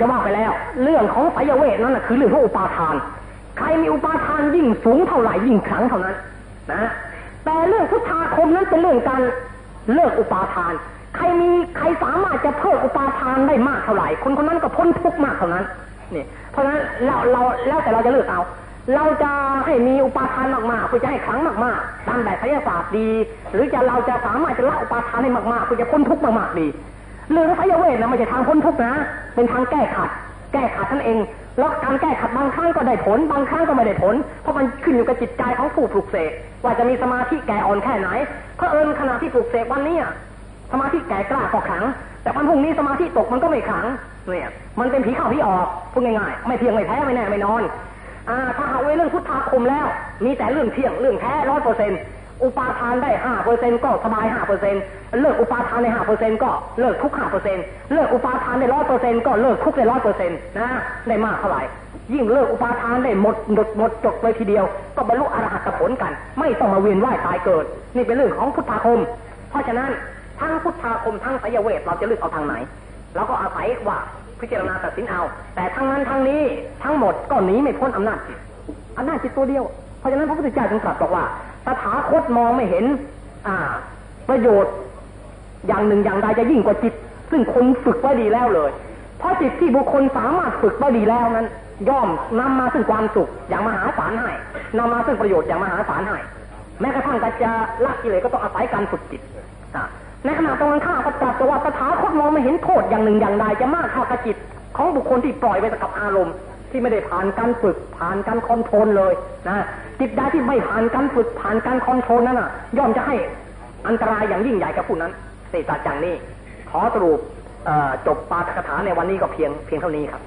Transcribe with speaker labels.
Speaker 1: จะว่าไปแล้ว เรื่องของสายเวทนั้นนะคือเรื่องของอุปาทาน ใครมีอุปาทานยิ่งสูงเท่าไหร่ยิ่งขลังเท่านั้น นะแต่เรื่องพุทธาคมนั้นเป็นเรื่องการเลิกอุปาทาน ใครมีใครสามารถจะเพิ่มอุปาทานได้มากเท่าไหร่ คนคนนั้นก็พ้นทุกข์มากเท่านั้นนี่เพราะฉะนั้นเราเราแล้วแต่เราจะเลือกเอา เราจะให้มีอุปาทานมากๆเพื่อจะให้ขลังมากๆตามแบบไสยศาสตร์ดี หรือจะเราจะสามารถจะละอุปาทานให้มากๆเพื่อจะพ้นทุกข์มากๆดี เรื่องไสยเวทนะไม่ใช่ทางพ้นทุกนะ เป็นทางแก้ขัด แก้ขัดท่านเอง แล้วการแก้ขัดบางครั้งก็ได้ผล บางครั้งก็ไม่ได้ผล เพราะมันขึ้นอยู่กับจิตใจของผู้ปลุกเสกว่าจะมีสมาธิแก่อ่อนแค่ไหนเพราะเอิญขณะที่ปลุกเสกวันนี้สมาธิแก่กล้าก็ขัง แต่วันพรุ่งนี้สมาธิตกมันก็ไม่ขังเนี่ยมันเป็นผีเข้าผีออกพูดง่ายๆไม่เที่ยงไม่แท้ไม่แน่ไม่นอนอ่าถ้าหากไว้เรื่องพุทธาคมแล้ว มีแต่เรื่องเที่ยงเรื่องแท้ร้อยเปอร์เซ็นต์ อุปาทานได้ห้าเปอร์เซ็นก็สบายห้าเปอร์เซ็นเลิกอุปาทานในห้าเปอร์เซ็นก็เลิกทุกห้าเปอร์เซ็นเลิกอุปาทานได้ร้อยเปอร์เซ็นก็เลิกทุกได้ร้อยเปอร์เซ็นนะได้มากเท่าไหร่ยิ่งเลิกอุปาทานได้หมดหมดหมดจบเลยทีเดียว ก็บรรลุอรหัตผลกัน ไม่ต้องมาเวียนว่ายตายเกิด นี่เป็นเรื่องของพุทธาคม เพราะฉะนั้นทั้งพุทธาคมทั้งสยเวทเราจะเลือกเอาทางไหนเราก็อาศัยว่าพิจารณาตัดสินเอา แต่ทั้งนั้นทั้งนี้ทั้งหมดก็หนีไม่พ้นอำนาจจิตอำนาจจิตตัวเดียว เพราะฉะนั้นพระพุทธเจ้าจึงตรัสบอกว่า ตถาคตมองไม่เห็น อ่า ประโยชน์ อย่างหนึ่งอย่างใดจะยิ่งกว่าจิต ซึ่งคนฝึกไว้ดีแล้วเลย เพราะจิตที่บุคคลสามารถฝึกไว้ดีแล้วนั้น ย่อมนำมาซึ่งความสุขอย่างมหาศาลให้นำมาซึ่งประโยชน์อย่างมหาศาลให้แม้กระทั่งการจะละกิเลสก็ต้องอาศัยการฝึกจิตในขณะตรงกันข้ามก็ตรัสว่าตถาคตมองไม่เห็นโทษอย่างหนึ่งอย่างใดจะมากเท่ากับจิต ของบุคคลที่ปล่อยไปกับอารมณ์ ที่ไม่ได้ผ่านการฝึกผ่านการคอนโทรลเลยนะจิตใดที่ไม่ผ่านการฝึกผ่านการคอนโทรลนั้นอะ ย่อมจะให้อันตรายอย่างยิ่งใหญ่กับผู้นั้นเศษสัจจังนี้ ขอสรุปจบปาฐกถาในวันนี้ก็เพียงเพียงเท่านี้ครับ